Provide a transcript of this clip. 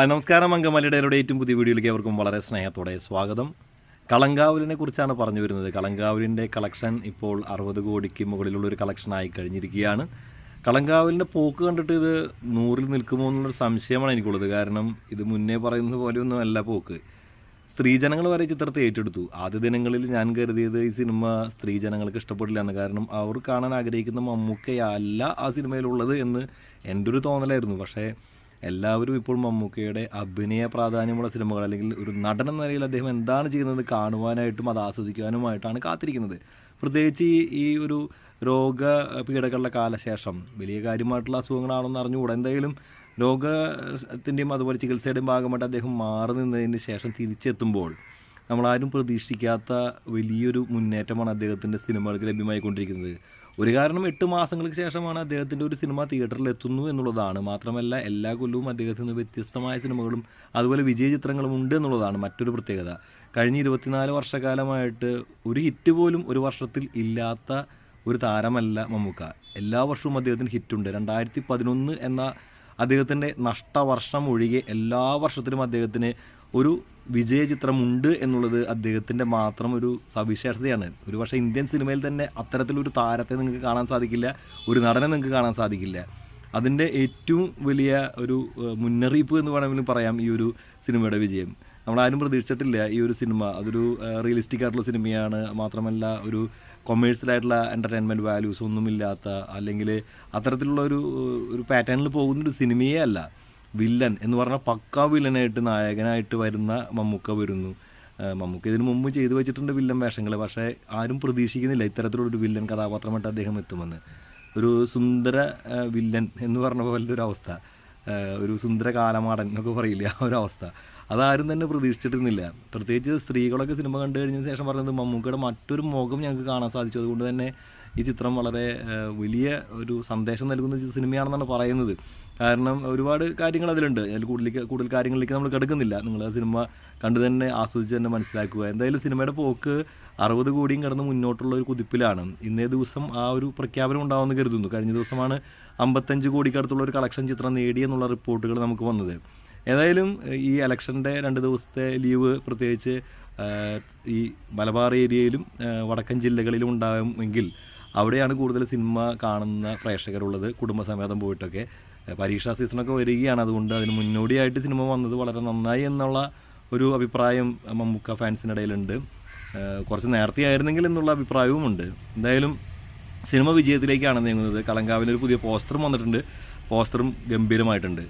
നമസ്കാരം അങ്കമാലിയുടെ ഏറ്റവും പുതിയ വീഡിയോയിലേക്ക് അവർക്കും വളരെ സ്നേഹത്തോടെ സ്വാഗതം. കളങ്കാവലിനെ കുറിച്ചാണ് പറഞ്ഞു വരുന്നത്. കളങ്കാവലിന്റെ കളക്ഷൻ ഇപ്പോൾ അറുപത് കോടിക്ക് മുകളിലുള്ള ഒരു കളക്ഷനായി കഴിഞ്ഞിരിക്കുകയാണ്. കളങ്കാവലിന്റെ പോക്ക് കണ്ടിട്ട് ഇത് നൂറിൽ നിൽക്കുമോ എന്നുള്ളൊരു സംശയമാണ് എനിക്കുള്ളത്. കാരണം ഇത് മുന്നേ പറയുന്നത് പോലെയൊന്നും അല്ല പോക്ക്. സ്ത്രീജനങ്ങൾ വരെ ചിത്രത്തെ ഏറ്റെടുത്തു. ആദ്യ ദിനങ്ങളിൽ ഞാൻ കരുതിയത് ഈ സിനിമ സ്ത്രീജനങ്ങൾക്ക് ഇഷ്ടപ്പെടില്ല എന്ന്. കാരണം അവർ കാണാൻ ആഗ്രഹിക്കുന്ന മമ്മൂക്കയല്ല ആ സിനിമയിലുള്ളത് എന്ന് എന്റെ ഒരു തോന്നലായിരുന്നു. പക്ഷേ എല്ലാവരും ഇപ്പോൾ മമ്മൂക്കയുടെ അഭിനയ പ്രാധാന്യമുള്ള സിനിമകൾ അല്ലെങ്കിൽ ഒരു നടൻ എന്ന നിലയിൽ അദ്ദേഹം എന്താണ് ചെയ്യുന്നത് കാണുവാനായിട്ടും അത് ആസ്വദിക്കുവാനുമായിട്ടാണ് കാത്തിരിക്കുന്നത്. പ്രത്യേകിച്ച് ഈ ഒരു രോഗ പീഡകളുടെ കാലശേഷം വലിയ കാര്യമായിട്ടുള്ള അസുഖങ്ങളാണെന്ന് അറിഞ്ഞുകൂടാ. എന്തായാലും രോഗത്തിന്റെയും അതുപോലെ ചികിത്സയുടെയും ഭാഗമായിട്ട് അദ്ദേഹം മാറി നിന്നതിന് ശേഷം തിരിച്ചെത്തുമ്പോൾ നമ്മളാരും പ്രതീക്ഷിക്കാത്ത വലിയൊരു മുന്നേറ്റമാണ് അദ്ദേഹത്തിന്റെ സിനിമകൾക്ക് ലഭ്യമായിക്കൊണ്ടിരിക്കുന്നത്. ഒരു കാരണം എട്ട് മാസങ്ങൾക്ക് ശേഷമാണ് അദ്ദേഹത്തിന്റെ ഒരു സിനിമ തിയേറ്ററിൽ എത്തുന്നു എന്നുള്ളതാണ്. മാത്രമല്ല എല്ലാ കൊല്ലവും അദ്ദേഹത്തിന് വ്യത്യസ്തമായ സിനിമകളും അതുപോലെ വിജയ ചിത്രങ്ങളും ഉണ്ട് എന്നുള്ളതാണ് മറ്റൊരു പ്രത്യേകത. കഴിഞ്ഞ ഇരുപത്തിനാല് വർഷക്കാലമായിട്ട് ഒരു ഹിറ്റ് പോലും ഒരു വർഷത്തിൽ ഇല്ലാത്ത ഒരു താരമല്ല മമ്മൂക്ക. എല്ലാ വർഷവും അദ്ദേഹത്തിന് ഹിറ്റുണ്ട്. രണ്ടായിരത്തി പതിനൊന്ന് എന്ന അദ്ദേഹത്തിന്റെ നഷ്ടവർഷം ഒഴികെ എല്ലാ വർഷത്തിലും അദ്ദേഹത്തിന് ഒരു വിജയചിത്രമുണ്ട് എന്നുള്ളത് അദ്ദേഹത്തിന്റെ മാത്രം ഒരു സവിശേഷതയാണ്. ഒരു പക്ഷേ ഇന്ത്യൻ സിനിമയിൽ തന്നെ അത്തരത്തിലൊരു താരത്തെ നിങ്ങൾക്ക് കാണാൻ സാധിക്കില്ല ഒരു നടനെ നിങ്ങൾക്ക് കാണാൻ സാധിക്കില്ല. അതിന്റെ ഏറ്റവും വലിയ ഒരു മുന്നറിയിപ്പ് എന്ന് വേണമെങ്കിലും പറയാം ഈ ഒരു സിനിമയുടെ വിജയം. നമ്മളാരും പ്രതീക്ഷിച്ചിട്ടില്ല ഈ ഒരു സിനിമ. അതൊരു റിയലിസ്റ്റിക് ആയിട്ടുള്ള സിനിമയാണ്. മാത്രമല്ല ഒരു കൊമേഴ്സ്യൽ ആയിട്ടുള്ള എന്റർടൈൻമെന്റ് വാല്യൂസ് ഒന്നുമില്ലാത്ത അല്ലെങ്കിൽ അത്തരത്തിലുള്ള ഒരു ഒരു പാറ്റേണിൽ പോകുന്ന ഒരു സിനിമയേ അല്ല. വില്ലൻ എന്ന് പറഞ്ഞാൽ പക്കാ വില്ലനായിട്ട് നായകനായിട്ട് വരുന്ന മമ്മൂക്ക വരുന്നു. മമ്മൂക്ക ഇതിനു മുമ്പ് ചെയ്തു വെച്ചിട്ടുണ്ട് വില്ലൻ വേഷങ്ങൾ പക്ഷേ ആരും പ്രതീക്ഷിക്കുന്നില്ല ഇത്തരത്തിലുള്ളൊരു വില്ലൻ കഥാപാത്രമായിട്ട് അദ്ദേഹം എത്തുമെന്ന്. ഒരു സുന്ദര വില്ലൻ എന്ന് പറഞ്ഞ പോലത്തെ ഒരു അവസ്ഥ. ഒരു സുന്ദര കാലമാടൻ എന്നൊക്കെ പറയില്ല ആ ഒരു അവസ്ഥ. അതാരും തന്നെ പ്രതീക്ഷിച്ചിട്ടിരുന്നില്ല. പ്രത്യേകിച്ച് സ്ത്രീകളൊക്കെ സിനിമ കണ്ടു കഴിഞ്ഞ ശേഷം പറഞ്ഞത് മമ്മൂക്കയുടെ മറ്റൊരു മുഖം ഞങ്ങൾക്ക് കാണാൻ സാധിച്ചു. അതുകൊണ്ട് തന്നെ ഈ ചിത്രം വളരെ വലിയ ഒരു സന്ദേശം നൽകുന്ന സിനിമയാണെന്നാണ് പറയുന്നത്. കാരണം ഒരുപാട് കാര്യങ്ങൾ അതിലുണ്ട്. അതിൽ കൂടുതൽ കൂടുതൽ കാര്യങ്ങളിലേക്ക് നമ്മൾ കിടക്കുന്നില്ല. നിങ്ങൾ ആ സിനിമ കണ്ടു തന്നെ ആസ്വദിച്ച് തന്നെ മനസ്സിലാക്കുക. എന്തായാലും സിനിമയുടെ പോക്ക് അറുപത് കോടിയും കടന്ന് മുന്നോട്ടുള്ള ഒരു കുതിപ്പിലാണ്. ഇന്നേ ദിവസം ആ ഒരു പ്രഖ്യാപനം ഉണ്ടാവുമെന്ന് കരുതുന്നു. കഴിഞ്ഞ ദിവസമാണ് അമ്പത്തഞ്ച് കോടിക്കടുത്തുള്ള ഒരു കളക്ഷൻ ചിത്രം നേടിയെന്നുള്ള റിപ്പോർട്ടുകൾ നമുക്ക് വന്നത്. ഏതായാലും ഈ ഇലക്ഷന്റെ രണ്ട് ദിവസത്തെ ലീവ് പ്രത്യേകിച്ച് ഈ മലബാർ ഏരിയയിലും വടക്കൻ ജില്ലകളിലും ഉണ്ടാകുമെങ്കിൽ അവിടെയാണ് കൂടുതൽ സിനിമ കാണുന്ന പ്രേക്ഷകരുള്ളത് കുടുംബസമേതം പോയിട്ടൊക്കെ. പരീക്ഷാ സീസണൊക്കെ വരികയാണ്. അതുകൊണ്ട് അതിന് മുന്നോടിയായിട്ട് സിനിമ വന്നത് വളരെ നന്നായി എന്നുള്ള ഒരു അഭിപ്രായം മമ്മൂക്ക ഫാൻസിനിടയിലുണ്ട്. കുറച്ച് നേരത്തെ ആയിരുന്നെങ്കിൽ എന്നുള്ള അഭിപ്രായവുമുണ്ട് എന്തായാലും സിനിമ വിജയത്തിലേക്കാണ് നീങ്ങുന്നത്. കളങ്കാവിന് ഒരു പുതിയ പോസ്റ്ററും വന്നിട്ടുണ്ട്. പോസ്റ്ററും ഗംഭീരമായിട്ടുണ്ട്.